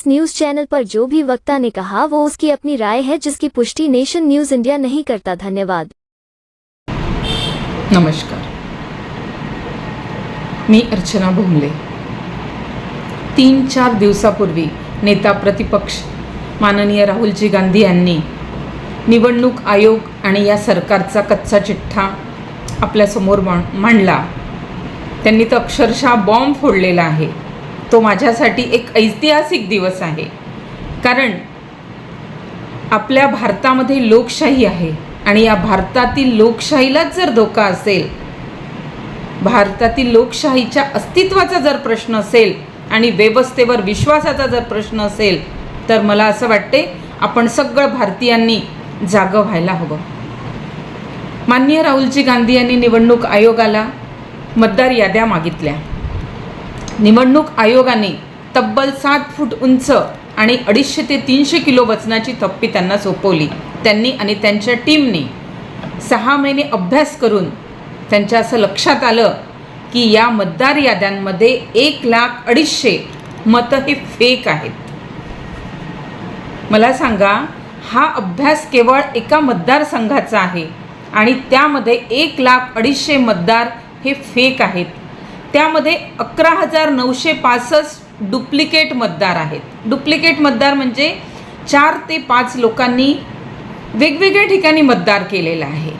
इस news channel पर जो भी वक्ता ने कहा वो उसकी अपनी राय है जिसकी पुष्टि नेशन न्यूज इंडिया नहीं करता। धन्यवाद। नमस्कार। मी अर्चना भोमले तीन चार दिवसापूर्वी नेता प्रतिपक्ष माननीय राहुलजी गांधी यांनी निवडणूक आयोग आणि या सरकारचा कच्चा चिठ्ठा आपल्यासमोर मांडला. त्यांनी तर अक्षरशः बॉम्ब फोडलेला आहे. तो माझ्यासाठी एक ऐतिहासिक दिवस आहे. कारण आपल्या भारतामध्ये लोकशाही आहे आणि या भारतातील लोकशाहीलाच जर धोका असेल भारतातील लोकशाहीच्या अस्तित्वाचा जर प्रश्न असेल आणि व्यवस्थेवर विश्वासाचा जर प्रश्न असेल तर मला असं वाटते आपण सगळं भारतीयांनी जागं व्हायला हवं. माननीय राहुलजी गांधी यांनी निवडणूक आयोगाला मतदार याद्या मागितल्या. निवडणूक आयोगाने तब्बल सात फूट उंच आणि अडीचशे ते तीनशे किलो वजनाची थप्पी त्यांना सोपवली. त्यांनी आणि त्यांच्या टीमने सहा महिने अभ्यास करून त्यांच्या असं लक्षात आलं की या मतदार याद्यांमध्ये एक लाख अडीचशे मतं हे फेक आहेत. मला सांगा हा अभ्यास केवळ एका मतदारसंघाचा आहे आणि त्यामध्ये एक लाख अडीचशे मतदार हे फेक आहेत. त्यामध्ये अकरा हजार नऊशे पासष्ट डुप्लिकेट मतदार आहेत. डुप्लिकेट मतदार म्हणजे चार ते पाच लोकांनी वेगवेगळ्या ठिकाणी मतदार केलेलं आहे.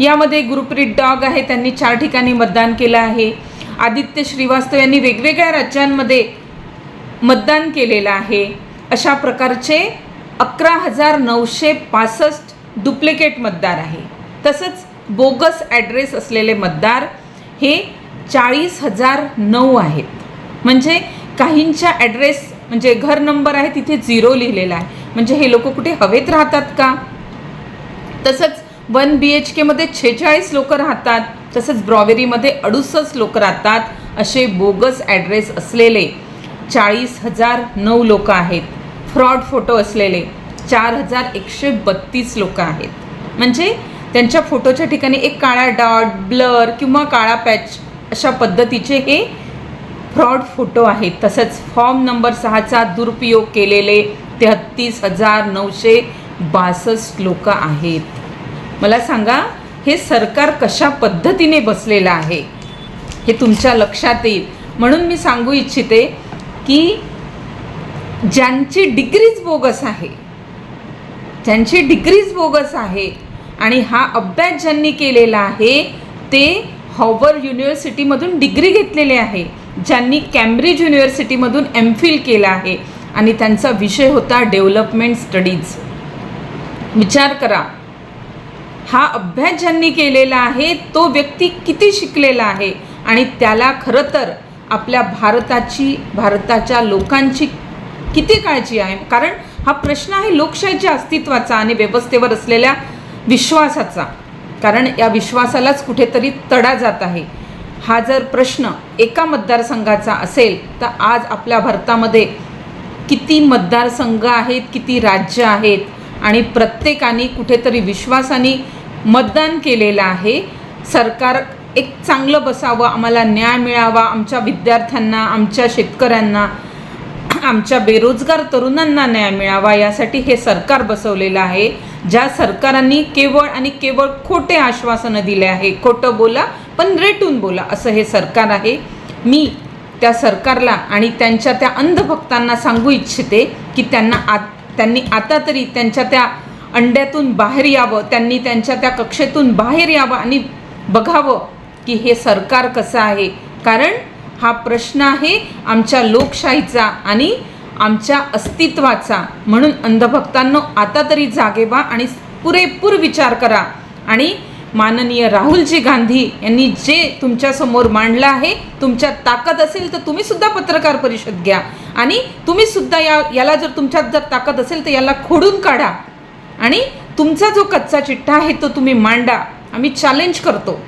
यामध्ये गुरुप्रीत डॉग आहे त्यांनी चार ठिकाणी मतदान केलं आहे. आदित्य श्रीवास्तव यांनी वेगवेगळ्या राज्यांमध्ये मतदान केलेलं आहे. अशा प्रकारचे अकरा हजार नऊशे पासष्ट डुप्लिकेट मतदार आहे. तसंच बोगस ॲड्रेस असलेले मतदार हे चाळीस हजार नऊ आहेत. म्हणजे काहींच्या ॲड्रेस म्हणजे घर नंबर आहे तिथे झिरो लिहिलेला आहे. म्हणजे हे लोक कुठे हवेत राहतात का? तसंच वन बी एच केमध्ये छेचाळीस लोक राहतात. तसंच ब्रॉवेरीमध्ये अडुसष्ट लोक राहतात. असे बोगस ॲड्रेस असलेले चाळीस हजार नऊ लोक आहेत. फ्रॉड फोटो असलेले चार हजार एकशे बत्तीस लोक आहेत. म्हणजे त्यांच्या फोटोच्या ठिकाणी एक काळा डॉट ब्लर किंवा काळा पॅच अशा पद्धतीचे हे फ्रॉड फोटो आहेत. तसंच फॉर्म नंबर सहाचा दुरुपयोग केलेले तेहत्तीस हजार नऊशे बासष्ट लोक आहेत. मला सांगा हे सरकार कशा पद्धतीने बसलेलं आहे? हे तुमच्या लक्षात येईल. म्हणून मी सांगू इच्छिते की ज्यांची डिग्रीज बोगस आहे ज्यांची डिग्रीज बोगस आहे आणि हा अभ्यास ज्यांनी केलेला आहे ते हॉवर्ड युनिव्हर्सिटीमधून डिग्री घेतलेली आहे ज्यांनी कॅम्ब्रिज युनिव्हर्सिटीमधून एम फिल केलं आहे. आणि त्यांचा विषय होता डेव्हलपमेंट स्टडीज विचार करा. हा अभ्यास ज्यांनी केलेला आहे तो व्यक्ती किती शिकलेला आहे? आणि त्याला खरं तर आपल्या भारताची भारताच्या लोकांची किती काळजी आहे? कारण हा प्रश्न आहे लोकशाहीच्या अस्तित्वाचा आणि व्यवस्थेवर असलेल्या विश्वासाचा. कारण या विश्वासालाच कुठेतरी तडा जात आहे. हा जर प्रश्न एका मतदारसंघाचा असेल तर आज आपल्या भारतामध्ये किती मतदारसंघ आहेत किती राज्य आहेत आणि प्रत्येकाने कुठेतरी विश्वासाने मतदान केलेलं आहे. सरकार एक चांगलं बसावं आम्हाला न्याय मिळावा आमच्या विद्यार्थ्यांना आमच्या शेतकऱ्यांना आमच्या बेरोजगार तरुणांना न्याय मिळावा यासाठी हे सरकार बसवलेलं आहे. ज्या सरकारांनी केवळ आणि केवळ खोटे आश्वासनं दिले आहे खोटं बोला पण रेटून बोला असं हे सरकार आहे. मी त्या सरकारला आणि त्यांच्या त्या अंधभक्तांना सांगू इच्छिते की त्यांना आत त्यांनी आता तरी त्यांच्या त्या अंड्यातून बाहेर यावं त्यांनी त्यांच्या त्या कक्षेतून बाहेर यावं आणि बघावं की हे सरकार कसं आहे. कारण हा प्रश्न आहे आमच्या लोकशाहीचा आणि आमच्या अस्तित्वाचा. म्हणून अंधभक्तांनो आता तरी जागे व्हा आणि पुरेपूर विचार करा. आणि माननीय राहुलजी गांधी यांनी जे तुमच्यासमोर मांडलं आहे तुमच्या ताकद असेल तर तुम्ही सुद्धा पत्रकार परिषद घ्या. आणि तुम्ही सुद्धा या याला जर तुमच्यात जर ताकद असेल तर याला खोडून काढा. आणि तुमचा जो कच्चा चिठ्ठा आहे तो तुम्ही मांडा. आम्ही चॅलेंज करतो.